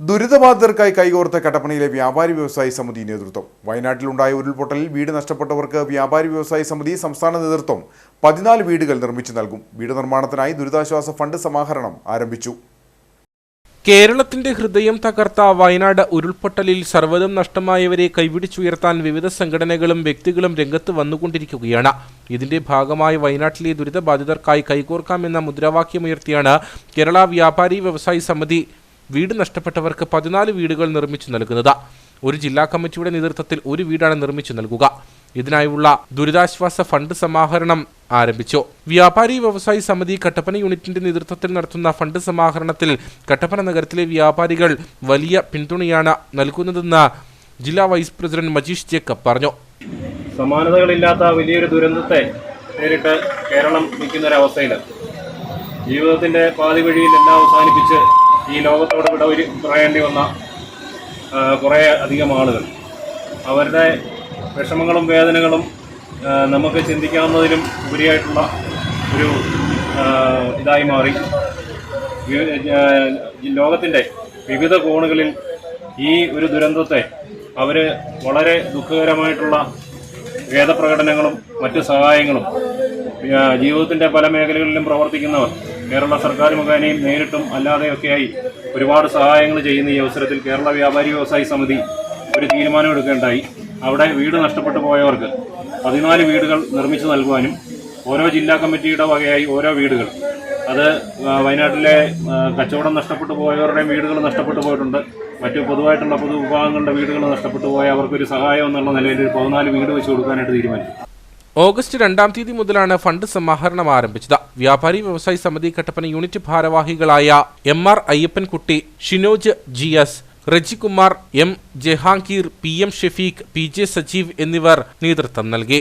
ദുരിതബാധിതർക്കായി കൈകോർത്ത കട്ടപ്പനയിലെ വ്യാപാരി വ്യവസായി സമിതി നേതൃത്വം. വയനാട്ടിലുണ്ടായ ഉരുൾപൊട്ടലിൽ വീട് നഷ്ടപ്പെട്ടവർക്ക് വ്യാപാരി വ്യവസായി സമിതി സംസ്ഥാന നേതൃത്വം പതിനാല് വീടുകൾ നിർമ്മിച്ചു നൽകും. വീട് നിർമ്മാണത്തിനായി ദുരിതാശ്വാസ ഫണ്ട് സമാഹരണം ആരംഭിച്ചു. കേരളത്തിന്റെ ഹൃദയം തകർത്ത വയനാട് ഉരുൾപൊട്ടലിൽ സർവതും നഷ്ടമായവരെ കൈപിടിച്ചുയർത്താൻ വിവിധ സംഘടനകളും വ്യക്തികളും രംഗത്ത് വന്നുകൊണ്ടിരിക്കുകയാണ്. ഇതിന്റെ ഭാഗമായി വയനാട്ടിലെ ദുരിതബാധിതർക്കായി കൈകോർക്കാമെന്ന മുദ്രാവാക്യമുയർത്തിയാണ് കേരള വ്യാപാരി വ്യവസായി സമിതി വീട് നഷ്ടപ്പെട്ടവർക്ക് പതിനാല് വീടുകൾ നിർമ്മിച്ചു നൽകുന്നത്. ഒരു ജില്ലാ കമ്മിറ്റിയുടെ നേതൃത്വത്തിൽ ഒരു വീടാണ് നിർമ്മിച്ചു നൽകുക. ഇതിനായുള്ള ദുരിതാശ്വാസ ഫണ്ട് സമാഹരണം ആരംഭിച്ചു. വ്യാപാരി വ്യവസായി സമിതി കട്ടപ്പന യൂണിറ്റിന്റെ നേതൃത്വത്തിൽ നടത്തുന്ന ഫണ്ട് സമാഹരണത്തിൽ കട്ടപ്പന നഗരത്തിലെ വ്യാപാരികൾ വലിയ പിന്തുണയാണ് നൽകുന്നതെന്ന് ജില്ലാ വൈസ് പ്രസിഡന്റ് മജീഷ് ജേക്കബ് പറഞ്ഞു. സമാനതകളില്ലാത്ത വലിയൊരു ദുരന്തത്തെ നേരിട്ട് കേരളം നിൽക്കുന്നൊരവസ്ഥയിൽ ജീവിതത്തിന്റെ പാതി വഴിയിൽ എല്ലാം അവസാനിപ്പിച്ച് ഈ ലോകത്തോട് വിട ഒരു പറയേണ്ടി വന്ന കുറേ അധികം ആളുകൾ. അവരുടെ വിഷമങ്ങളും വേദനകളും നമുക്ക് ചിന്തിക്കാവുന്നതിലും ഉപരിയായിട്ടുള്ള ഒരു ഇതായി മാറി. ലോകത്തിന്റെ വിവിധ കോണുകളിൽ ഈ ഒരു ദുരന്തത്തെ അവർ വളരെ ദുഃഖകരമായിട്ടുള്ള വേദപ്രകടനങ്ങളും മറ്റു സഹായങ്ങളും ജീവിതത്തിന്റെ പല മേഖലകളിലും പ്രവർത്തിക്കുന്നവർ കേരള സർക്കാർ മുഖേനയും നേരിട്ടും അല്ലാതെയൊക്കെയായി ഒരുപാട് സഹായങ്ങൾ ചെയ്യുന്ന ഈ അവസരത്തിൽ കേരള വ്യാപാരി വ്യവസായി സമിതി ഒരു തീരുമാനം എടുക്കേണ്ടായി. അവിടെ വീട് നഷ്ടപ്പെട്ടു പോയവർക്ക് പതിനാല് വീടുകൾ നിർമ്മിച്ചു നൽകുവാനും ഓരോ ജില്ലാ കമ്മിറ്റിയുടെ വകയായി ഓരോ വീടുകൾ. അത് വയനാട്ടിലെ കച്ചവടം നഷ്ടപ്പെട്ടു പോയവരുടെയും വീടുകൾ നഷ്ടപ്പെട്ടു പോയിട്ടുണ്ട്. മറ്റു പൊതുവായിട്ടുള്ള പൊതു വിഭാഗങ്ങളുടെ വീടുകൾ നഷ്ടപ്പെട്ടു പോയ അവർക്കൊരു സഹായം എന്നുള്ള നിലയിൽ ഒരു പതിനാല് വീട് വെച്ച് കൊടുക്കാനായിട്ട് തീരുമാനിച്ചു. ഓഗസ്റ്റ് രണ്ടാം തീയതി മുതലാണ് ഫണ്ട് സമാഹരണം ആരംഭിച്ചത്. വ്യാപാരി വ്യവസായി സമിതി കട്ടപ്പന യൂണിറ്റ് ഭാരവാഹികളായ M R Ayyappankutty Shinoj G S Rejikumar M Jahangir P M Shefeeq P J Sajeev എന്നിവർ നേതൃത്വം നൽകി.